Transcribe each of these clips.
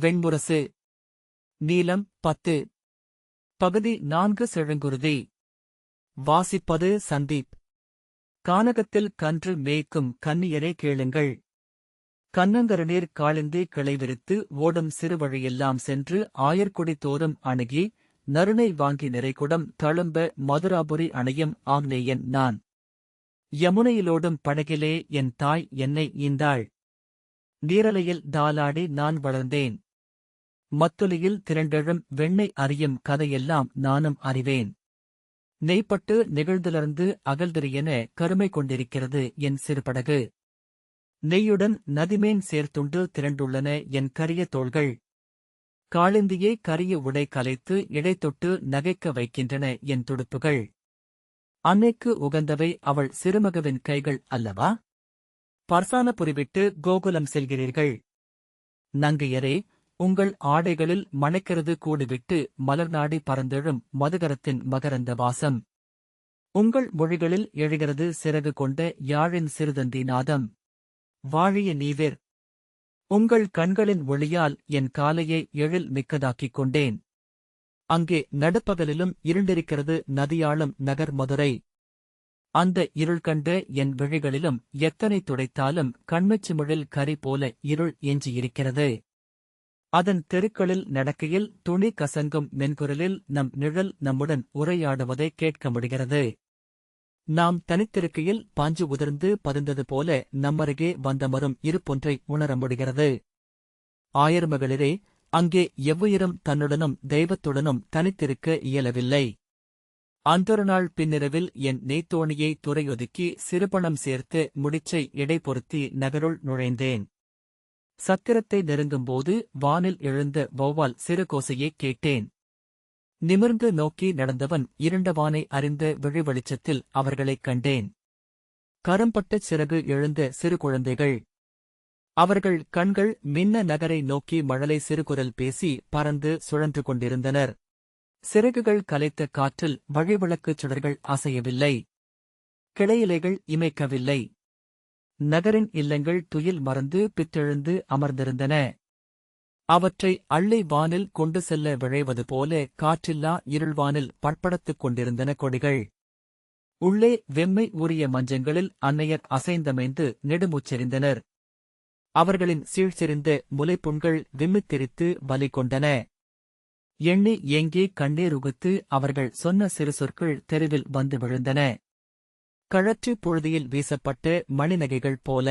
வெண்முரசு நீலம் பத்து. பகுதி நான்கு செழுங்குருதி. வாசிப்பது சந்தீப். கானகத்தில் கன்று மேய்க்கும் கன்னியரே கேளுங்கள். கண்ணங்கரநீர் காளிந்தி கிளைவிரித்து ஓடும் சிறுவழியெல்லாம் சென்று ஆயர்குடி தோறும் அணுகி நறுணை வாங்கி நிறைகுடம் தழும்ப மதுராபுரி அணையும் ஆங்னேயன் நான். யமுனையிலோடும் படகிலே என் தாய் என்னை ஈந்தாள். நீரலையில் தாலாடி நான் வளர்ந்தேன். மத்துலியில் திரண்டெழும் வெண்ணை அறியும் கதையெல்லாம் நானும் அறிவேன். நெய்ப்பட்டு நிகழ்ந்திலிருந்து அகல்திரியென கருமை கொண்டிருக்கிறது என் சிறுபடகு. நெய்யுடன் நதிமேன் சேர்த்துண்டு திரண்டுள்ளன என் கரிய தோள்கள். காளிந்தியே கரிய உடை கலைத்து இடைத்தொட்டு நகைக்க வைக்கின்றன என் துடுப்புகள். அன்னைக்கு உகந்தவை அவள் சிறுமகவின் கைகள் அல்லவா? பர்சானபுரி விட்டு கோகுலம் செல்கிறீர்கள். நங்கையரே உங்கள் ஆடைகளில் மணக்கிறது மலர் மலர்நாடி பறந்தெழும் மதுகரத்தின் மகரந்த வாசம். உங்கள் மொழிகளில் எழுகிறது சிறகு கொண்ட யாழின் சிறுதந்தி நாதம். வாழிய நீவேர். உங்கள் கண்களின் ஒளியால் என் காலையை எழில் மிக்கதாக்கிக் கொண்டேன். அங்கே நடுப்பகலிலும் இருண்டிருக்கிறது நதியாளும் நகர் மதுரை. அந்த இருள் கண்ட என் விழிகளிலும் எத்தனை துடைத்தாலும் கண்மச்சிமிழில் கரி போல இருள் எஞ்சியிருக்கிறது அதன் தெருக்களில் நடக்கையில் துணி கசங்கும் மென்குரலில் நம் நிழல் நம்முடன் உரையாடுவதை கேட்க முடிகிறது. நாம் தனித்திருக்கையில் பாஞ்சு உதிர்ந்து பதிந்தது போல நம்மருகே வந்தமரும் இருப்பொன்றை உணர முடிகிறது. ஆயர்மகளிரே அங்கே எவ்வுயிரும் தன்னுடனும் தெய்வத்துடனும் தனித்திருக்க இயலவில்லை. அந்தொரு நாள் பின்னிரவில் என் நெய்த்தோணியை துறையொதுக்கி சிறுபணம் சேர்த்து முடிச்சை இடை பொருத்தி நகருள் நுழைந்தேன். சத்திரத்தை நெருங்கும்போது வானில் எழுந்த வௌவால் சிறு கோசையைக் கேட்டேன். நிமிர்ந்து நோக்கி நடந்தவன் இருண்டவானை அறிந்த விழிவெளிச்சத்தில் அவர்களைக் கண்டேன். கரும்பட்ட சிறகு எழுந்த சிறு குழந்தைகள். அவர்கள் கண்கள் மின்ன நகரை நோக்கி மழலை சிறுகுரல் பேசி பறந்து சுழன்று கொண்டிருந்தனர். சிறகுகள் கலைத்த காற்றில் வழிவிளக்குச் சுடர்கள் அசையவில்லை. கிளையிலைகள் இமைக்கவில்லை. நகரின் இல்லங்கள் துயில் மறந்து பித்தெழுந்து அமர்ந்திருந்தன. அவற்றை அள்ளை வானில் கொண்டு செல்ல விழைவது போல காற்றில்லா இருள்வானில் பட்படுத்துக் கொண்டிருந்தன கொடிகள். உள்ளே வெம்மை ஊறிய மஞ்சங்களில் அன்னையர் அசைந்தமைந்து நெடுமுச்செறிந்தனர். அவர்களின் சீழ்செறிந்த முலைப்புண்கள் விம்மித்திரித்து வலி கொண்டன. எண்ணி எங்கே கண்ணீர் உகுத்து அவர்கள் சொன்ன சிறு சொற்கள் தெருவில் வந்து விழுந்தன. கழற்று புழுதியில் வீசப்பட்டு மணிநகைகள் போல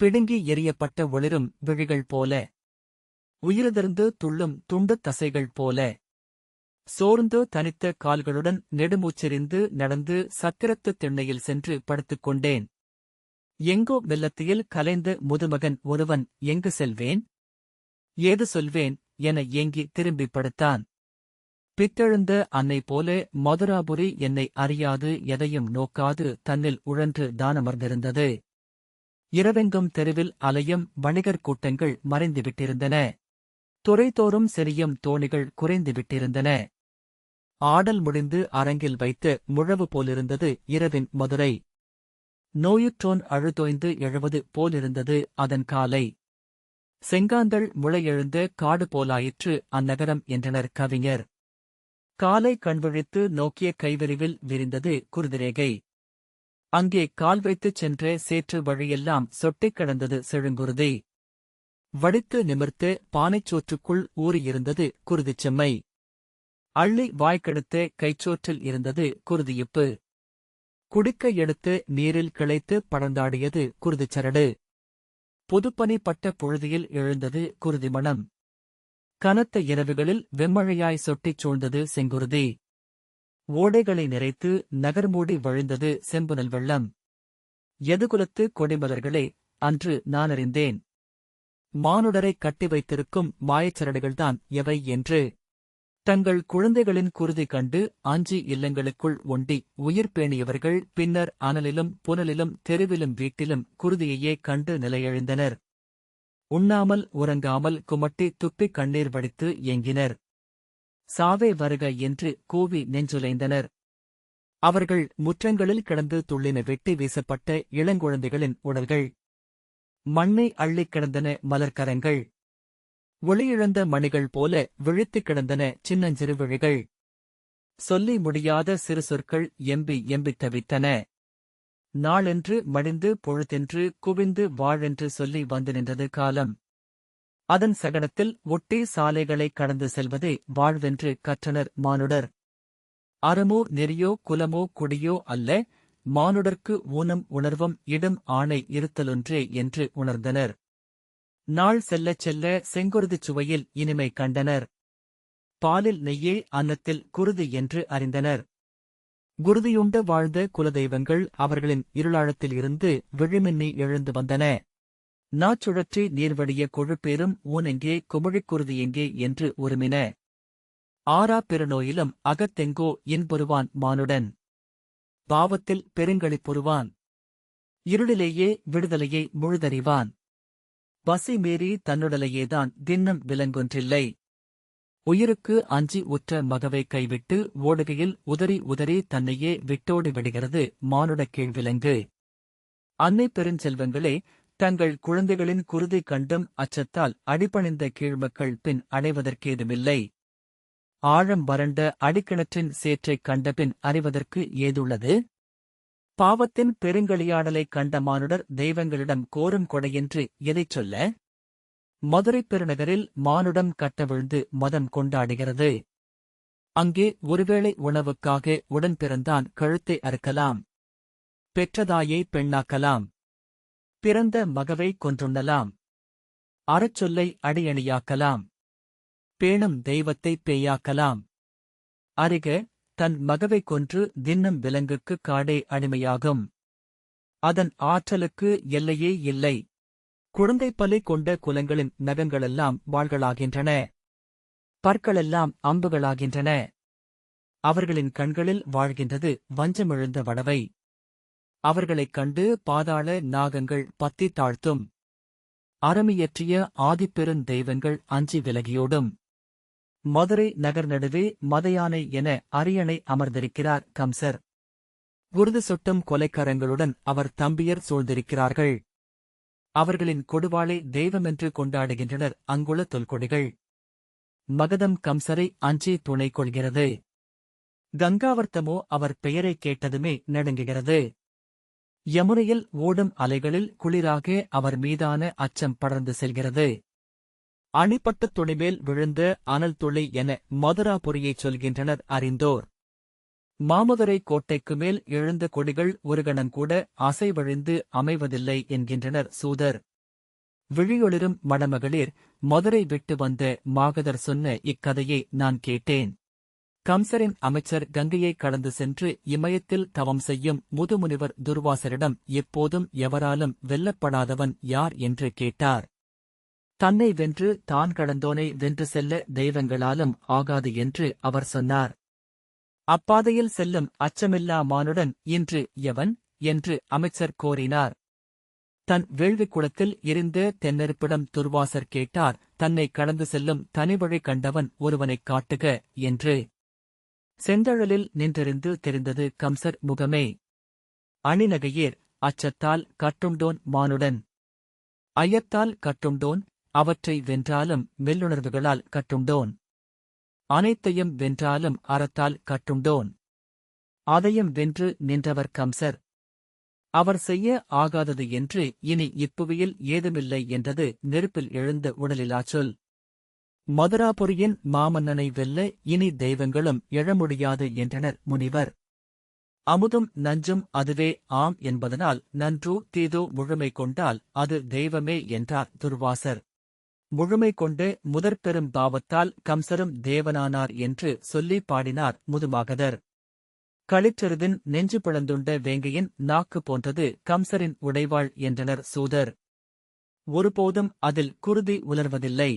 பிடுங்கி எரியப்பட்ட ஒளிரும் விழிகள் போல உயிரிழந்து துள்ளும் துண்டுத் தசைகள் போல சோர்ந்து தனித்த கால்களுடன் நெடுமூச்செறிந்து நடந்து சத்திரத்துத் திண்ணையில் சென்று படுத்துக் கொண்டேன். எங்கோ வெள்ளத்தியில் கலைந்த முதுமகன் ஒருவன் எங்கு செல்வேன்? ஏது சொல்வேன்? என ஏங்கி திரும்பிப் படுத்தான். பித்தெழுந்த அன்னை போல மதுராபுரி என்னை அறியாது எதையும் நோக்காது தன்னில் உழன்று தானமர்ந்திருந்தது. இரவெங்கும் தெருவில் அலையும் வணிகர் கூட்டங்கள் மறைந்துவிட்டிருந்தன. துறைதோறும் செரியும் தோணிகள் குறைந்துவிட்டிருந்தன. ஆடல் முடிந்து அரங்கில் வைத்து முழவு போலிருந்தது இரவின் மதுரை. நோயுற்றோன் அழுதோய்ந்து எழுவது போலிருந்தது அதன் காலை. செங்காந்தள் முளையெழுந்த காடு போலாயிற்று அந்நகரம் என்றனர் கவிஞர். காலை கண்விழித்து நோக்கிய கைவரிவில் விரிந்தது குருதிரேகை. அங்கே கால் வைத்துச் சென்ற சேற்று வழியெல்லாம் சொட்டிக் கிடந்தது செழுங்குருதி. வடித்து நிமிர்த்து பானைச்சோற்றுக்குள் ஊறியிருந்தது குருதிச்செம்மை அள்ளி வாய்க்கெடுத்து கைச்சோற்றில் இருந்தது குருதியுப்பு. குடிக்க எடுத்து நீரில் கிளைத்து படர்ந்தாடியது குருதிச்சரடு புதுப்பனி பட்ட பொழுதியில் எழுந்தது குருதிமணம். கனத்த இரவுகளில் வெம்மழையாய் சொட்டிச் சூழ்ந்தது செங்குருதி. ஓடைகளை நிறைத்து நகர்மூடி வழிந்தது செம்புனல் வெள்ளம் எதுகுலத்து கொடிமலர்களே அன்று நானறிந்தேன் மானுடரை கட்டி வைத்திருக்கும் மாயச்சரடுகள்தான் எவை என்று. தங்கள் குழந்தைகளின் குருதி கண்டு அஞ்சி இல்லங்களுக்குள் ஒண்டி உயிர் பேணியவர்கள் பின்னர் அனலிலும் புனலிலும் தெருவிலும் வீட்டிலும் குருதியையே கண்டு நிலையெழுந்தனர். உண்ணாமல் உறங்காமல் குமட்டி துப்பிக் கண்ணீர் வடித்து ஏங்கினர். சாவே வருக என்று கூவி நெஞ்சுலைந்தனர். அவர்கள் முற்றங்களில் கிடந்து துள்ளின வெட்டி வீசப்பட்ட இளங்குழந்தைகளின் உடல்கள். மண்ணை அள்ளிக் கிடந்தன மலர்க்கரங்கள். ஒளியிழந்த மணிகள் போல விழித்துக் கிடந்தன சின்னஞ்சிறு விழிகள். சொல்லி முடியாத சிறு சொற்கள் எம்பி எம்பித் தவித்தன. நாளென்று மடிந்து பொழுதென்று குவிந்து வாழென்று சொல்லி வந்து நின்றது காலம். அதன் சகனத்தில் ஒட்டி சாலைகளை கடந்து செல்வதே வாழ்வென்று கற்றனர் மானுடர். அறமோ நெறியோ குலமோ குடியோ அல்ல மானுடர்க்கு ஊனம் உணர்வும் இடும் ஆணை இருத்தலொன்றே என்று உணர்ந்தனர். நாள் செல்லச் செல்ல செங்குருதிச் சுவையில் இனிமை கண்டனர். பாலில் நெய்யே அன்னத்தில் குருதி என்று அறிந்தனர். குருதியுண்டு வாழ்ந்த குலதெய்வங்கள் அவர்களின் இருளாழத்தில் இருந்து விழிமின்னி எழுந்து வந்தன. நாச்சுழற்றி நீர்வடிய கொழுப்பேரும் ஊனெங்கே குமிழிக் குருதி எங்கே என்று உருமின. ஆறா பெருநோயிலும் அகத்தெங்கோ இன்புருவான் மானுடன். பாவத்தில் பெருங்களிப்புருவான் இருளிலேயே விடுதலையை முழுதறிவான். பசி மீறி தன்னுடலையேதான் தின்னம் விலங்கொன்றில்லை உயிருக்கு அஞ்சி உற்ற மகவை கைவிட்டு ஓடுகையில் உதறி உதறி தன்னையே விட்டோடி விடுகிறது மானுடக் கீழ்விலங்கு. அன்னை பெருஞ்செல்வங்களே தங்கள் குழந்தைகளின் குருதி கண்டும் அச்சத்தால் அடிபணிந்த கீழ்மக்கள் பின் அடைவதற்கேதுமில்லை. ஆழம் வறண்ட அடிக்கிணற்றின் சேற்றைக் கண்டபின் அறிவதற்கு ஏதுள்ளது? பாவத்தின் பெருங்களியாடலைக் கண்ட மானுடர் தெய்வங்களிடம் கோரும் கொடையின்றி எதைச் சொல்ல? மதுரைப் பெருநகரில் மானுடம் கட்டவிழ்ந்து மதம் கொண்டாடுகிறது. அங்கே ஒருவேளை உணவுக்காக உடன் பிறந்தான் கழுத்தை அறுக்கலாம். பெற்றதாயை பெண்ணாக்கலாம். பிறந்த மகவை கொன்றுண்ணலாம். அறச்சொல்லை அடியணியாக்கலாம். பேணும் தெய்வத்தை பேயாக்கலாம். அறிக தன் மகவை கொன்று தின்னும் விலங்குக்கு காடே அடிமையாகும். அதன் ஆற்றலுக்கு எல்லையே இல்லை. குழந்தை பலை கொண்ட குலங்களின் நகங்களெல்லாம் வாள்களாகின்றன. பற்களெல்லாம் அம்புகளாகின்றன. அவர்களின் கண்களில் வாழ்கின்றது வஞ்சமிழந்த வடவை. அவர்களைக் கண்டு பாதாள நாகங்கள் பத்தி தாழ்த்தும். அறமியற்றிய ஆதிப்பெருந் தெய்வங்கள் அஞ்சி விலகியோடும். மதுரை நகர் நடுவே மதையானை என அரியணை அமர்ந்திருக்கிறார் கம்சர். குருது சொட்டும் கொலைக்கரங்களுடன் அவர் தம்பியர் சூழ்ந்திருக்கிறார்கள். அவர்களின் கொடுவாளை தெய்வமென்று கொண்டாடுகின்றனர். அங்குள்ள தொல்கொடிகள் மகதம் கம்சரை அஞ்சி துணை கொள்கிறது. கங்காவர்த்தமோ அவர் பெயரைக் கேட்டதுமே நடுங்குகிறது. யமுனையில் ஓடும் அலைகளில் குளிராக அவர் மீதான அச்சம் படர்ந்து செல்கிறது. அணிப்பட்ட துணிமேல் விழுந்த அனல் துளி என மதுராபுரியைச் சொல்கின்றனர் அறிந்தோர். மாமதுரை கோட்டைக்கு மேல் எழுந்த கொடிகள் ஒருகணங்கூட அசைவழிந்து அமைவதில்லை என்கின்றனர் சூதர். விழியொளிரும் மணமகளிர் மதுரை விட்டு வந்த மாகதர் சொன்ன இக்கதையை நான் கேட்டேன். கம்சரின் அமைச்சர் கங்கையை கடந்து சென்று இமயத்தில் தவம் செய்யும் முதுமுனிவர் துர்வாசரிடம் எப்போதும் எவராலும் வெல்லப்படாதவன் யார் என்று கேட்டார். தன்னை வென்று தான் கடந்தோனை வென்று செல்ல தெய்வங்களாலும் ஆகாது என்று அவர் சொன்னார். அப்பாதையில் செல்லும் அச்சமில்லா மானுடன் இன்று எவன்? என்று அமைச்சர் கோரினார். தன் வேள்விக் குளத்தில் எரிந்த தென்னெருப்பிடம் துர்வாசர் கேட்டார் தன்னை கடந்து செல்லும் தனிவழி கண்டவன் ஒருவனைக் காட்டுக என்று. செந்தழலில் நின்றிருந்து தெரிந்தது கம்சர் முகமே. அணிநகையேர் அச்சத்தால் கட்டுண்டோன் மானுடன். ஐயத்தால் கட்டுண்டோன் அவற்றை வென்றாலும் மெல்லுணர்வுகளால் கட்டுண்டோன். அனைத்தையும் வென்றாலும் அறத்தால் கட்டுண்டோன். அதையும் வென்று நின்றவர் கம்சர். அவர் செய்ய ஆகாதது என்று இனி இப்புவியில் ஏதுமில்லை என்றது நெருப்பில் எழுந்த உடலிலாச்சொல் மதுராபுரியின் மாமன்னனை வெல்ல இனி தெய்வங்களும் எழ முடியாது என்றனர் முனிவர். அமுதும் நஞ்சும் அதுவே ஆம் என்பதனால் நன்றோ தீதோ முழுமை கொண்டால் அது தெய்வமே என்றார் துர்வாசர். முழுமை கொண்டு முதற்பெரும் பாவத்தால் கம்சரும் தேவனானார் என்று சொல்லி பாடினார் முதுமாகதர். களிற்றெருதின் நெஞ்சு பிளந்துண்ட வேங்கையின் நாக்கு போன்றது கம்சரின் உடைவாள் என்றனர் சூதர். ஒருபோதும் அதில் குருதி உலர்வதில்லை.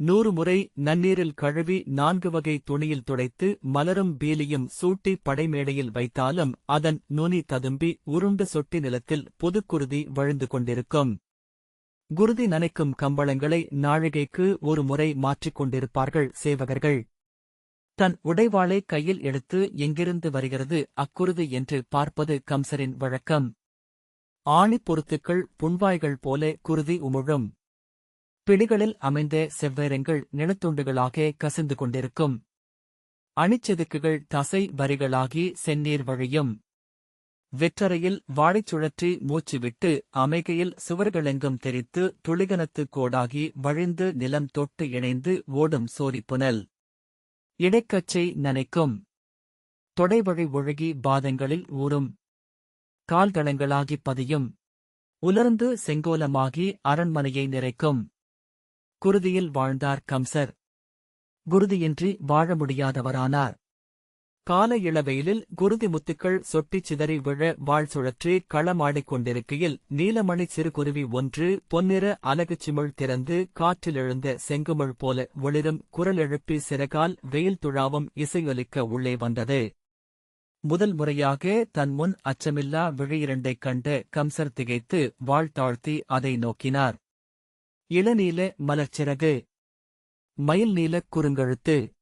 நூறு முறை நன்னீரில் கழுவி நான்கு வகை துணியில் துடைத்து மலரும் பீலியும் சூட்டி படைமேடையில் வைத்தாலும் அதன் நுனி ததும்பி உருண்ட சொட்டி நிலத்தில் புதுக்குருதி வழிந்து கொண்டிருக்கும். குருதி நனைக்கும் கம்பளங்களை நாழிகைக்கு ஒரு முறை மாற்றிக் கொண்டிருப்பார்கள் சேவகர்கள். தன் உடைவாளை கையில் எடுத்து எங்கிருந்து வருகிறது அக்குருதி என்று பார்ப்பது கம்சரின் வழக்கம். ஆணிப் பொருத்துக்கள் புண்வாய்கள் போல குருதி உமிழும். பிடிகளில் அமைந்த செவ்வேரங்கள் நிலத்துண்டுகளாக கசிந்து கொண்டிருக்கும். அணிச்செதுக்குகள் தசை வரிகளாகி செந்நீர் வழியும். வெற்றரையில் வாழைச் சுழற்றி மூச்சுவிட்டு அமைகையில் சுவர்களெங்கும் தெரித்து துளிகனத்து கோடாகி வழிந்து நிலம் தொட்டு இணைந்து ஓடும் சோரிப்புனல் இடைக்கச்சை நனைக்கும். தொடைவழி ஒழுகி பாதங்களில் ஊறும். கால்தளங்களாகிப் பதியும். உலர்ந்து செங்கோலமாகி அரண்மனையை நிறைக்கும். குருதியில் வாழ்ந்தார் கம்சர். குருதியின்றி வாழ முடியாதவரானார். கால இளவெயிலில் குருதி முத்துக்கள் சொட்டிச் சிதறி விழ வாழ் சுழற்றி களமாடிக் கொண்டிருக்கையில் நீலமணி சிறுகுருவி ஒன்று பொன்னிற அலகுச் சிமிழ் திறந்து காற்றிலெழுந்த செங்குமிழ் போல ஒளிரும் குரல் எழுப்பி சிறகால் வெயில் துழாவும் இசையொலிக்க உள்ளே வந்தது. முதல் முறையாக தன் முன் அச்சமில்லா விழியிரண்டைக் கண்டு கம்சர் திகைத்து வாழ்த்தாழ்த்தி அதை நோக்கினார். இளநீல மலர்ச்சிறகு. மயில் நீலக் குறுங்கழுத்து.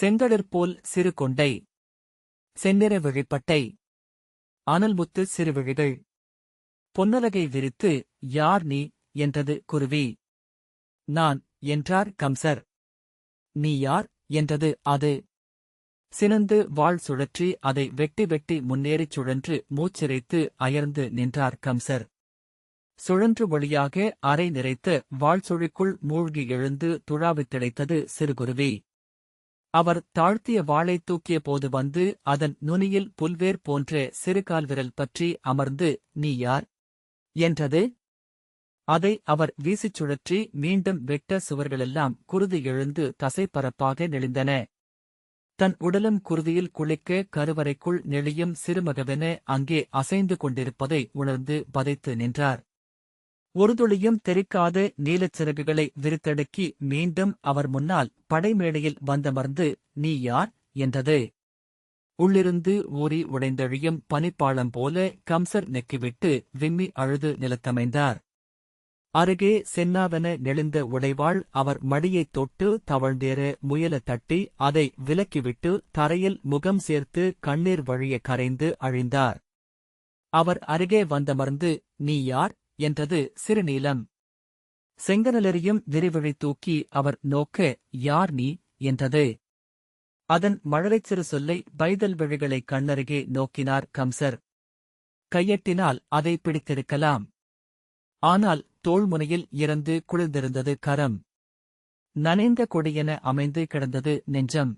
செங்கடற்போல் சிறு கொண்டை. செந்நிற விழிப்பட்டை அனல்முத்து சிறுவிழிகள் பொன்னலகை விரித்து யார் நீ? என்றது குருவி. நான் என்றார் கம்சர். நீ யார்? என்றது அது. சினந்து வாழ் சுழற்றி அதை வெட்டி வெட்டி முன்னேறிச் சுழன்று மூச்சிறைத்து அயர்ந்து நின்றார் கம்சர். சுழன்று வழியாக அறை நிறைத்த வாழ்சுழிக்குள் மூழ்கி எழுந்து துழாவித் திளைத்தது சிறுகுருவி அவர் தாழ்த்திய வாளை தூக்கிய போது வந்து அதன் நுனியில் புல்வேர் போன்ற சிறுகால் விரல் பற்றி அமர்ந்து நீ யார்? என்றது? அதை அவர் வீசிச் சுழற்றி மீண்டும் வெட்ட சுவர்களெல்லாம் குருதி எழுந்து தசைப்பரப்பாக நெளிந்தன. தன் உடலும் குருதியில் குளிக்க கருவறைக்குள் நெளியும் சிறுமகவென அங்கே அசைந்து கொண்டிருப்பதை உணர்ந்து பதைத்து நின்றார். ஒரு துளியும் தெரிக்காத நீலச் சிறகுகளை விரித்தடுக்கி மீண்டும் அவர் முன்னால் படைமேடையில் வந்தமர்ந்து நீ யார்? என்றது. உள்ளிருந்து ஊறி உடைந்தழியும் பனிப்பாளம் போல கம்சர் நெக்கிவிட்டு விம்மி அழுது நிலத்தமைந்தார். அருகே சென்னாவென நெளிந்த உடைவாள் அவர் மடியைத் தொட்டு தவழ்ந்தேற முயல தட்டி அதை விலக்கிவிட்டு தரையில் முகம் சேர்த்து கண்ணீர் வழிய கரைந்து அழிந்தார். அவர் அருகே வந்தமர்ந்து நீ யார்? என்றது சிறுநீலம். செங்கனலெறியும் விரிவழி தூக்கி அவர் நோக்க யார் நீ? என்றது. அதன் மழலைச் சிறு சொல்லை பைதல் விழிகளை கண்ணருகே நோக்கினார் கம்சர். கையெட்டினால் அதை பிடித்திருக்கலாம். ஆனால் தோள்முனையில் இறந்து குளிர்ந்திருந்தது கரம். நனைந்த கொடியென அமைந்து கிடந்தது நெஞ்சம்.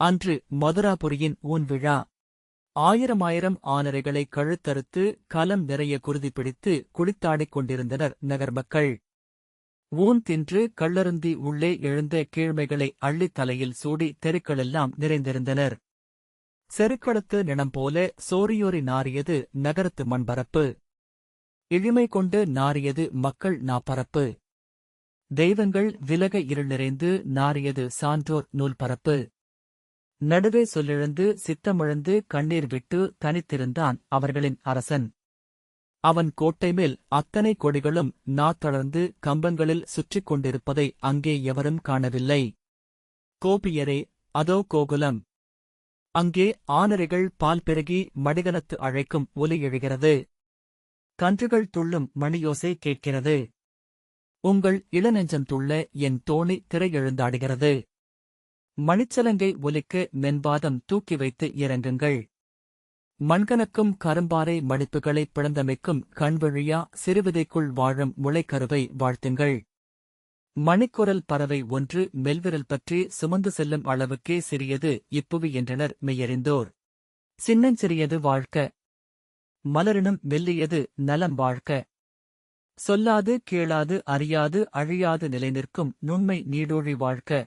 அன்று மதுராபுரியின் ஊன் விழா ஆயிரமாயிரம் ஆனரைகளை கழுத்தறுத்து கலம் நிறைய குருதி பிடித்து குளித்தாடிக் கொண்டிருந்தனர் நகர் மக்கள். ஊன் தின்று கள்ளருந்தி உள்ளே எழுந்த கீழ்மைகளை அள்ளித் தலையில் சூடி தெருக்களெல்லாம் நிறைந்திருந்தனர். செருக்களத்து நினம் போல சோரியோரி நாறியது நகரத்து மண்பரப்பு. இழிமை கொண்டு நாறியது மக்கள் நாப்பரப்பு. தெய்வங்கள் விலக இருள் நிறைந்து நாறியது சான்றோர் நூல் பரப்பு நடுவே சொல்லிழந்து சித்தமிழந்து கண்ணீர் விட்டு தனித்திருந்தான் அவர்களின் அரசன். அவன் கோட்டை மேல் அத்தனை கொடிகளும் நாத்தளர்ந்து கம்பங்களில் சுற்றிக் கொண்டிருப்பதை அங்கே எவரும் காணவில்லை. கோபியரே அதோ கோகுலம். அங்கே ஆனரைகள் பால் பெருகி மடிகனத்து அழைக்கும் ஒலி எழுகிறது. கன்றுகள் துள்ளும் மணியோசை கேட்கிறது. உங்கள் இளநெஞ்சம் துள்ள என் தோணி திரையெழுந்தாடுகிறது மணிச்சலங்கை ஒலிக்கு மென்பாதம் தூக்கி வைத்து இறங்குங்கள். மண்கணக்கும் கரும்பாறை மடிப்புகளை பிளந்தமைக்கும் கண்வழியா சிறுவிதைக்குள் வாழும் முளைக்கருவை வாழ்த்துங்கள். மணிக்குரல் பறவை ஒன்று மெல்விரல் பற்றி சுமந்து செல்லும் அளவுக்கே சிறியது இப்புவி என்றனர் மெய்யறிந்தோர். சின்னஞ்சிறியது வாழ்க்க. மலரினும் மெல்லியது நலம் வாழ்க்க. சொல்லாது கேளாது அறியாது அழியாது நிலைநிற்கும் நுண்மை நீடோழி வாழ்க்க.